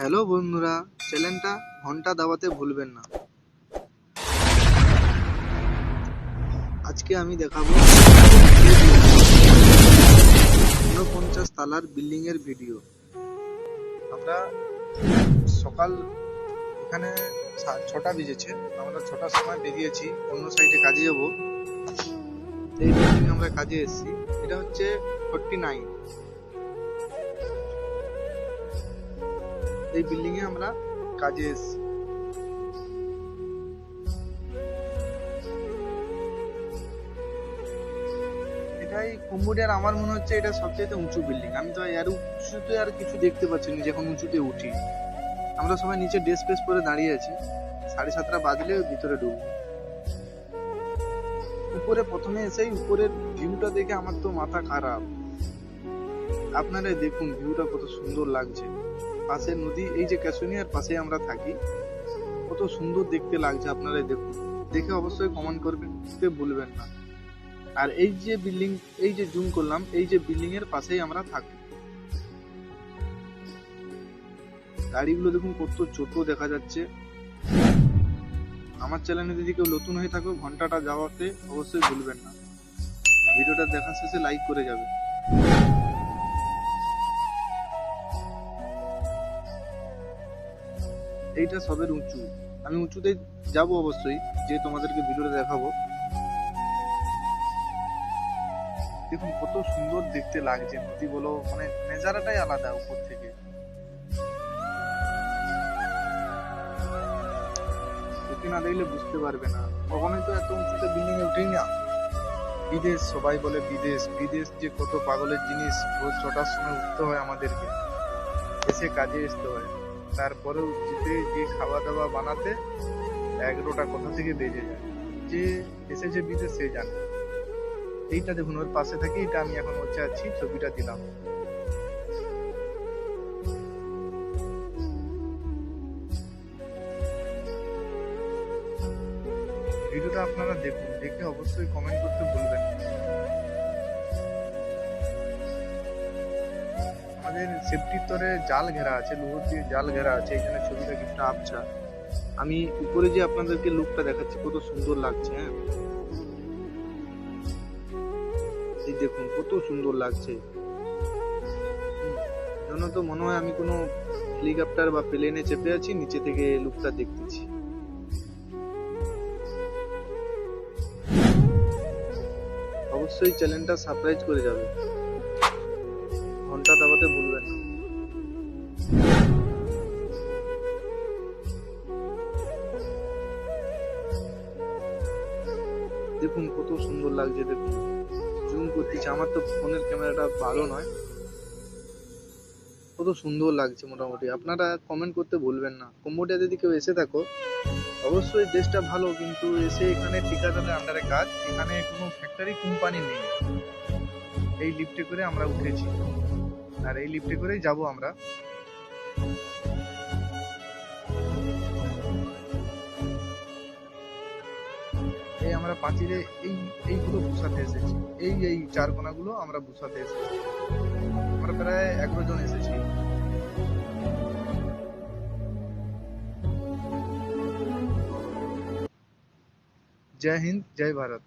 Hello বন্ধুরা, চ্যানেলটা ঘণ্টা দাবাতে ভুলবেন না। আজকে আমি দেখাবো ঊনপঞ্চাশ তালার বিল্ডিং এর ভিডিও। আমরা সকাল এখানে ছটা বেজেছে। আমরা ছটার সময় বেরিয়েছি, অন্য সাইডে কাজে যাব। এই বিল্ডিং আমরা কাজে এসেছি। এটা হচ্ছে ফোরটি নাইন এই বিল্ডিং এ আমরা কাজে এসেছি। এটাই কম্বোডিয়ার আমার মনে হচ্ছে এটা সবচেয়ে উঁচু বিল্ডিং আমি তো এর উঁচুতে আর কিছু দেখতে পাচ্ছি না, যখন উঁচুতে উঠি। আমরা সবাই নিচে ড্রেস ফ্রেস পরে দাঁড়িয়ে আছি। সাড়ে সাতটা বাজলে ভিতরে ঢুকবো। উপরে প্রথমে এসেই উপরের ভিউটা দেখে আমার তো মাথা খারাপ। আপনারা দেখুন ভিউটা কত সুন্দর লাগছে। পাশে নদী, এই যে ক্যাশোনিয়ার পাশে আমরা থাকি, কত সুন্দর দেখতে লাগছে আপনারা দেখুন। দেখে অবশ্যই কমেন্ট করবেন ভুলবেন না। আর এই যে বিল্ডিং এই যে জুম করলাম, এই যে বিল্ডিং এর পাশেই আমরা থাকি। গাড়িগুলো দেখুন কত ছোট দেখা যাচ্ছে। আমার চ্যানেলে যদি কেউ নতুন হয়ে থাকো, ঘন্টাটা যাওয়াতে অবশ্যই ভুলবেন না। ভিডিওটা দেখা শেষে লাইক করে যাবে। এইটা সবের উঁচু। আমি উঁচুতে যাব অবশ্যই, যে তোমাদেরকে ভিডিওটা দেখাবো। দেখুন, কত সুন্দর দেখতে লাগছে নদী বলো মানে নেজারাটাই আলাদা উপর থেকে। না দেখলে বুঝতে পারবে না। কখনোই তো এত উঁচুতে বিল্ডিং এ উঠেই না। বিদেশ, সবাই বলে বিদেশ। বিদেশ যে কত পাগলের জিনিস, রোজ ছটার সময় উঠতে হয় আমাদেরকে। এসে কাজে আসতে হয়। তারপরেও যেতে যে খাওয়া দাওয়া বানাতে, এগারোটা কোথা থেকে বেজে যায়। যে এসেছে বিদেশ সে জানে। এইটা দেখুন, ওর পাশে থাকি এটা আমি এখন হচ্ছে আছি, ছবিটা দিলাম। ভিডিওটা আপনারা দেখুন, দেখে অবশ্যই কমেন্ট করতে ভুলবেন না। আমাদের সেফটির তরে জাল ঘেরা আছে, লোহর দিয়ে জাল ঘেরা আছে, এখানে ছবিটা কিছুটা আবছা। আমি উপরে যে আপনাদেরকে লুকটা দেখাচ্ছি, কত সুন্দর লাগছে হ্যাঁ? এই দেখুন, কত সুন্দর লাগছে। যেন তো, মনে হয় আমি কোনো হেলিকপ্টার বা প্লেনে চেপে আছি, নিচে থেকে লুকটা দেখতেছি। অবশ্যই চ্যানেলটা সাবস্ক্রাইব করে যাবে। দেখুন কত সুন্দর লাগছে দেখুন। জুম করতেছি, আমার তো ফোনের ক্যামেরাটা ভালো নয়। কত সুন্দর লাগছে মোটামুটি। আপনারা কমেন্ট করতে ভুলবেন না। কম্বোডিয়া যদি কেউ এসে থাকো অবশ্যই দেশটা ভালো, কিন্তু এসে এখানে ঠিকাদারের আন্ডারে কাজ, এখানে কোনো ফ্যাক্টরি কোম্পানি নেই। এই লিফটে করে আমরা উঠেছি। আর এই লিফটে করেই যাব আমরা। আমরা পাঁচিলে এই, এইগুলো বুঝাতে এসেছি। এই এই চার কোনাগুলো আমরা বুঝাতে এসেছি। আমরা প্রায় এগারো জন এসেছি। জয় হিন্দ, জয় ভারত।